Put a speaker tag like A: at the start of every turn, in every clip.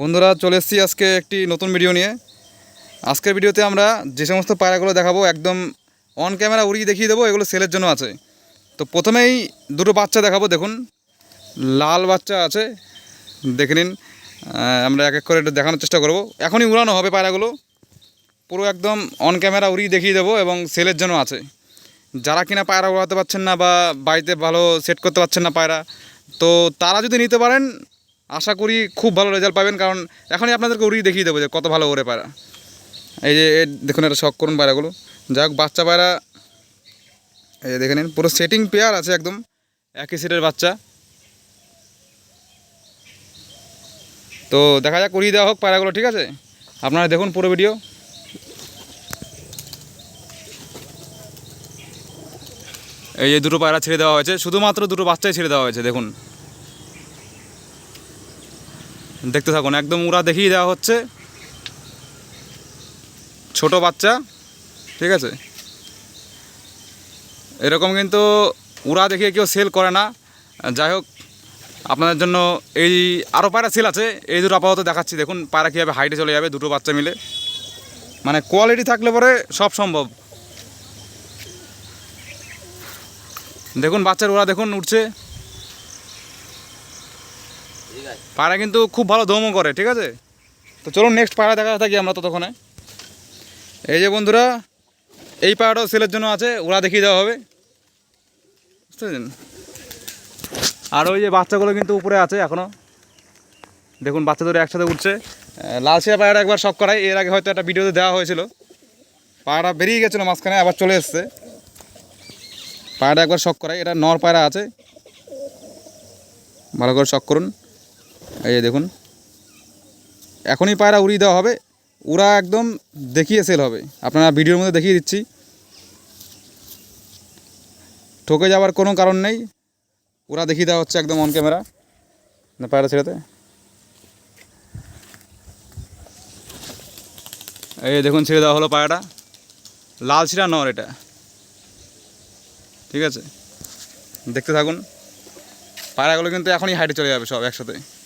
A: বন্ধুরা, চলে এসেছি আজকে একটি নতুন ভিডিও নিয়ে। আজকের ভিডিওতে আমরা যে সমস্ত পায়রাগুলো দেখাবো, একদম অন ক্যামেরা উড়িয়ে দেখিয়ে দেবো, এগুলো সেলের জন্য আছে। তো প্রথমেই দুটো বাচ্চা দেখাবো, দেখুন। লাল বাচ্চা আছে, দেখে নিন। আমরা এক এক করে এটা দেখানোর চেষ্টা করব। এখনই উড়ানো হবে পায়রাগুলো। পুরো একদম অন ক্যামেরা উড়িয়ে দেখিয়ে দেবো এবং সেলের জন্য আছে। যারা কিনা পায়রা উড়াতে পারছেন না বা বাড়িতে ভালো সেট করতে পারছেন না পায়রা, তো তারা যদি নিতে পারেন আশা করি খুব ভালো রেজাল্ট পাবেন, কারণ এখনই আপনাদেরকে উড়িয়ে দেখিয়ে দেবো যে কত ভালো ওরে পায়রা এই যে দেখুন এটা শখ করুন পায়রাগুলো। যাই হোক বাচ্চা পায়রা, এই যে দেখে নিন, পুরো সেটিং পেয়ার আছে একদম, একই সেটের বাচ্চা। তো দেখা যাক উড়িয়ে দেওয়া হোক পায়রাগুলো, ঠিক আছে? আপনারা দেখুন পুরো ভিডিও এই যে দুটো পায়রা ছেড়ে দেওয়া হয়েছে, শুধুমাত্র দুটো বাচ্চাই ছেড়ে দেওয়া হয়েছে, দেখুন। দেখতে থাকুন, একদম উড়া দেখিয়ে দেওয়া হচ্ছে। ছোট বাচ্চা, ঠিক আছে? এরকম কিন্তু উড়া দেখিয়ে কেউ সেল করে না। যাই হোক, আপনাদের জন্য এই আরও পায়রা সেল আছে। এই দুটো আপাতত দেখাচ্ছি, দেখুন পায়রা কীভাবে হাইটে চলে যাবে দুটো বাচ্চা মিলে। মানে কোয়ালিটি থাকলে পরে সব সম্ভব। দেখুন বাচ্চার ওরা দেখুন উঠছে পায়রা কিন্তু খুব ভালো দমও করে ঠিক আছে? তো চলুন নেক্সট পায়রা দেখা থাকি আমরা ততক্ষণে। এই যে বন্ধুরা এই পায়রাটাও সেলের জন্য আছে ওরা দেখিয়ে দেওয়া হবে। বুঝতে পেরেছেন? আর ওই যে বাচ্চাগুলো কিন্তু উপরে আছে এখনও দেখুন বাচ্চা ধরে একসাথে উঠছে। আহ, লাল শিয়া পায়রা একবার শখ করাই এর আগে হয়তো একটা ভিডিওতে দেওয়া হয়েছিল। পায়রা বেরিয়ে গেছিল মাঝখানে আবার চলে এসছে। পায়রা একবার শখ করাই এটা নর পায়রা আছে। ভালো করে শখ করুন। এই দেখুন। এখনই পায়রা উড়িয়ে দেওয়া হবে। ওরা একদম দেখিয়ে সেল হবে। আপনারা ভিডিওর মধ্যে দেখিয়ে দিচ্ছি। ঠকে যাওয়ার কোনো কারণ নেই। ওরা দেখিয়ে দেওয়া হচ্ছে একদম অন ক্যামেরা পায়রা ছেড়েতে। এই দেখুন, ছেড়ে দেওয়া হলো পায়রাটা। লাল ছিড়া নর এটা। ঠিক আছে? দেখতে থাকুন। পায়রাগুলো কিন্তু এখনই হাইটে চলে যাবে সব একসাথে।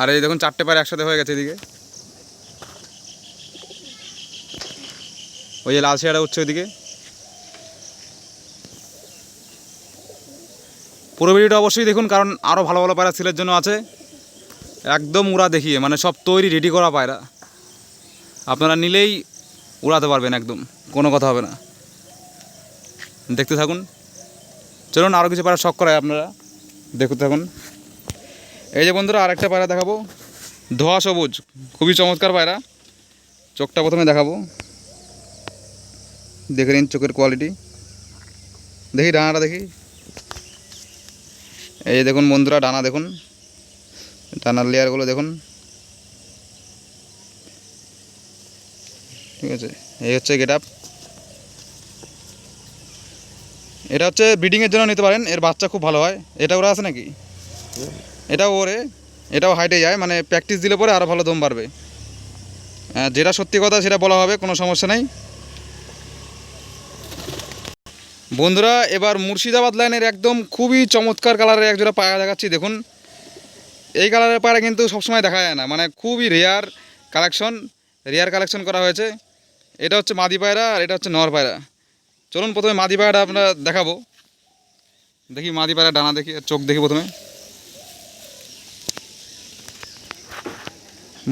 A: আর এই দেখুন চারটে পায়রা একসাথে হয়ে গেছে এদিকে। ওই যে লাল শিয়াটা উঠছে ওইদিকে। পুরো ভিডিওটা অবশ্যই দেখুন, কারণ আরও ভালো ভালো পায়রা সেলের জন্য আছে। একদম উড়া দেখিয়ে মানে সব তৈরি রেডি করা পায়রা। আপনারা নিলেই উড়াতে পারবেন একদম, কোনো কথা হবে না। দেখতে থাকুন। চলুন আরও কিছু পায়রা শখ করায় আপনারা। দেখতে থাকুন। এই যে বন্ধুরা, আরেকটা পায়রা দেখাবো। ধোয়া সবুজ, খুবই চমৎকার পায়রা। চোখটা প্রথমে দেখাবো। দেখে নিন চোখের কোয়ালিটি দেখি ডানাটা দেখি। এই দেখুন বন্ধুরা, ডানা দেখুন। ডানার লেয়ারগুলো দেখুন। ঠিক আছে, এই হচ্ছে গেট আপ এটা হচ্ছে ব্রিডিংয়ের জন্য নিতে পারেন, এর বাচ্চা খুব ভালো হয়। এটা ওরা আছে নাকি? এটাও ওরে, এটাও হাইটে যায় মানে প্র্যাকটিস দিলে পরে আরও ভালো দম বাড়বে। যেটা সত্যি কথা সেটা বলা হবে, কোনো সমস্যা নেই। বন্ধুরা, এবার মুর্শিদাবাদ লাইনের একদম খুবই চমৎকার কালারের একজোড়া পায়রা দেখাচ্ছি, দেখুন। এই কালারের পায়রা কিন্তু সবসময় দেখা যায় না মানে খুবই রেয়ার কালেকশন রেয়ার কালেকশন করা হয়েছে। এটা হচ্ছে মাদি পায়রা আর এটা হচ্ছে নর পায়রা। চলুন প্রথমে মাদি পায়রাটা আমরা দেখাবো। দেখি মাদি পায়রা ডানা দেখি, চোখ দেখি প্রথমে।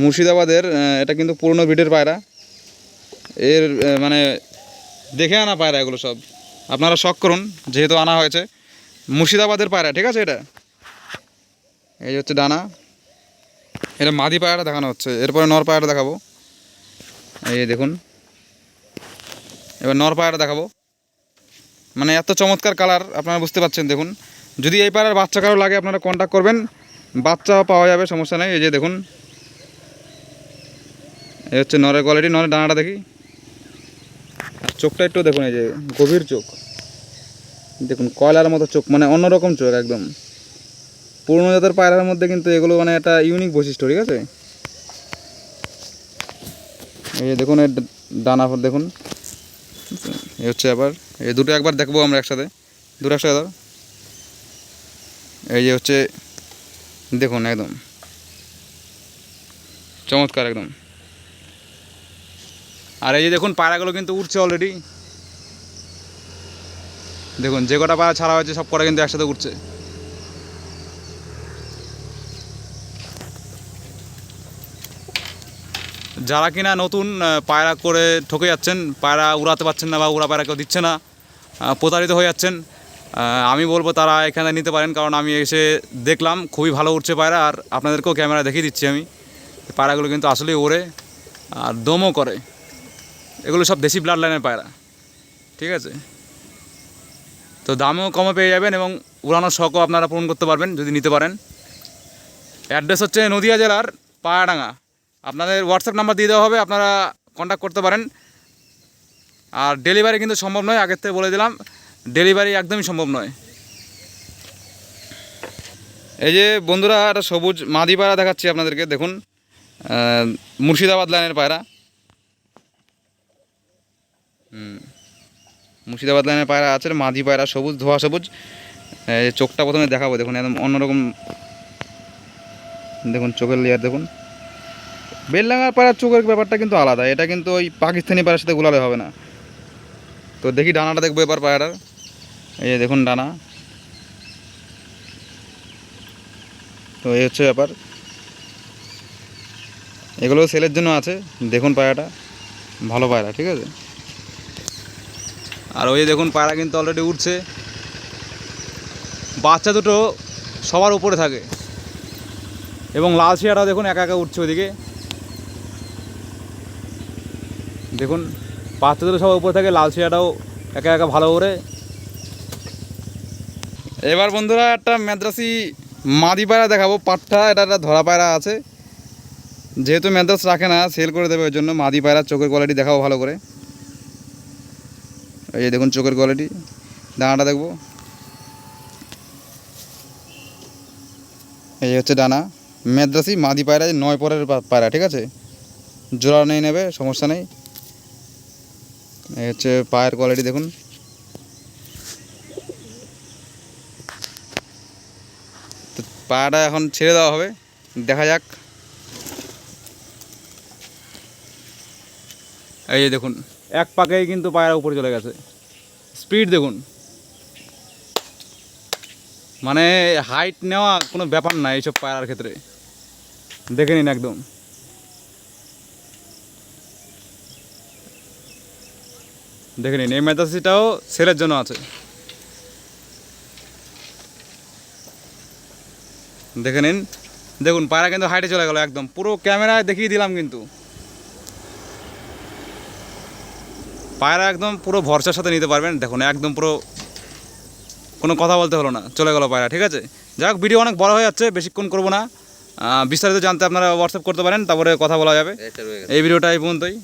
A: মুর্শিদাবাদের এটা কিন্তু পুরনো ব্রিডের পায়রা। এর মানে দেখে আনা পায়রা এগুলো সব। আপনারা শখ করুন, যেহেতু আনা হয়েছে। মুর্শিদাবাদের পায়রা, ঠিক আছে এটা? এই হচ্ছে ডানা। এটা মাদি পায়রাটা দেখানো হচ্ছে। এরপরে নর পায়রাটা দেখাবো। এই দেখুন। এবার নর পায়রাটা দেখাবো। মানে এত চমৎকার কালার, আপনারা বুঝতে পারছেন, দেখুন। যদি এই পায়রার বাচ্চা কারও লাগে, আপনারা কন্ট্যাক্ট করবেন। বাচ্চা পাওয়া যাবে, সমস্যা নেই। এই যে দেখুন। এই হচ্ছে নরের কোয়ালিটি নরের ডানাটা দেখি। আর চোখটা একটু দেখুন, এই যে গভীর চোখ। দেখুন, কয়লার মতো চোখ মানে অন্যরকম চোখ একদম। পুরনো জাতের পায়রার মধ্যে কিন্তু এগুলো মানে একটা ইউনিক বৈশিষ্ট্য, ঠিক আছে? এই দেখুন, এর ডানা দেখুন। এই হচ্ছে আবার, এই দুটো একবার দেখব আমরা একসাথে। দুটো একসাথে এই যে হচ্ছে, দেখুন একদম। চমৎকার একদম। আর এই যে দেখুন পায়রাগুলো কিন্তু উঠছে অলরেডি দেখুন, যে কটা পায়রা ছাড়া হয়েছে, সব কটা কিন্তু একসাথে উঠছে যারা কিনা নতুন পায়রা করে ঠকে যাচ্ছেন, পায়রা উড়াতে পারছেন না বা উড়া পায়রা কেউ দিচ্ছে না প্রতারিত হয়ে যাচ্ছেন আমি বলব তারা এখানে নিতে পারেন, কারণ আমি এসে দেখলাম, খুবই ভালো উঠছে পায়রা, আর আপনাদেরকেও ক্যামেরা দেখিয়ে দিচ্ছি আমি। পায়রাগুলো কিন্তু আসলেই ওড়ে, আর দমও করে। এগুলো সব দেশি ব্লাড লাইনের পায়রা। ঠিক আছে? তো দামও কমে পেয়ে যাবেন এবং উড়ানোর শখও আপনারা পূরণ করতে পারবেন যদি নিতে পারেন। অ্যাড্রেস হচ্ছে নদিয়া জেলার পায়াডাঙ্গা। আপনাদের হোয়াটসঅ্যাপ নাম্বার দিয়ে দেওয়া হবে, আপনারা কন্ট্যাক্ট করতে পারেন। আর ডেলিভারি কিন্তু সম্ভব নয়, আগের থেকে বলে দিলাম ডেলিভারি একদমই সম্ভব নয়। এই যে বন্ধুরা, একটা সবুজ মাদি পায়রা দেখাচ্ছি আপনাদেরকে, দেখুন। মুর্শিদাবাদ লাইনের পায়রা। মুর্শিদাবাদ লাইনের পায়রা আছে, মাঝি পায়রা সবুজ, ধোয়া সবুজ। চোখটা প্রথমে দেখাবো, দেখুন একদম অন্যরকম। দেখুন চোখের লেয়ার দেখুন। বেলডাঙ্গার পায়রার চোখের ব্যাপারটা কিন্তু আলাদা, এটা কিন্তু ওই পাকিস্তানি পায়রার সাথে গুলালে হবে না। তো দেখি ডানাটা দেখব এবার পায়রার এই দেখুন ডানা। তো এই হচ্ছে ব্যাপার। এগুলো সেলের জন্য আছে, দেখুন পায়রাটা। ভালো পায়রা, ঠিক আছে? আর ওই দেখুন পায়রা কিন্তু অলরেডি উঠছে বাচ্চা দুটো সবার উপরে থাকে। এবং লাল শিয়াটা দেখুন একা একা উঠছে ওইদিকে। দেখুন, বাচ্চা দুটো সবার উপরে থাকে, লাল শিয়াটাও একা একা ভালো করে এবার বন্ধুরা একটা মেদ্রাসি মাদি পায়রা দেখাবো, পাট্টা, এটা একটা ধরা পায়রা আছে। যেহেতু মেদ্রাস রাখে না সেল করে দেবে ওই জন্য মাদি পায়রা, চোখের কোয়ালিটি দেখাবো ভালো করে। এই যে দেখুন চোখের কোয়ালিটি দানাটা দেখব। এই হচ্ছে ডানা মেদ্রাসি, মাদি পায়রা নয় পরের পায়রা, ঠিক আছে? জোড়া নেই নেবে, সমস্যা নেই। এই হচ্ছে পায়ের কোয়ালিটি দেখুন। পায়াটা এখন ছেড়ে দেওয়া হবে। দেখা যাক। এই যে দেখুন, এক পাকেই কিন্তু পায়রা উপরে চলে গেছে। স্পিড দেখুন। মানে হাইট নেওয়া কোনো ব্যাপার না এইসব পায়রার ক্ষেত্রে। দেখে নিন একদম। দেখে নিন, এই মেদাসিটাও সেলের জন্য আছে। দেখে নিন। দেখুন, পায়রা কিন্তু হাইটে চলে গেল একদম। পুরো ক্যামেরায় দেখিয়ে দিলাম কিন্তু। পায়রা একদম পুরো ভরসার সাথে নিতে পারবেন। দেখুন একদম পুরো কোনো কথা বলতে হলো না। চলে গেলো পায়রা ঠিক আছে? যাই হোক ভিডিও অনেক বড় হয়ে যাচ্ছে বেশিক্ষণ করব না। বিস্তারিত জানতে আপনারা হোয়াটসঅ্যাপ করতে পারেন তারপরে কথা বলা যাবে। এই ভিডিওটা এই পর্যন্তই।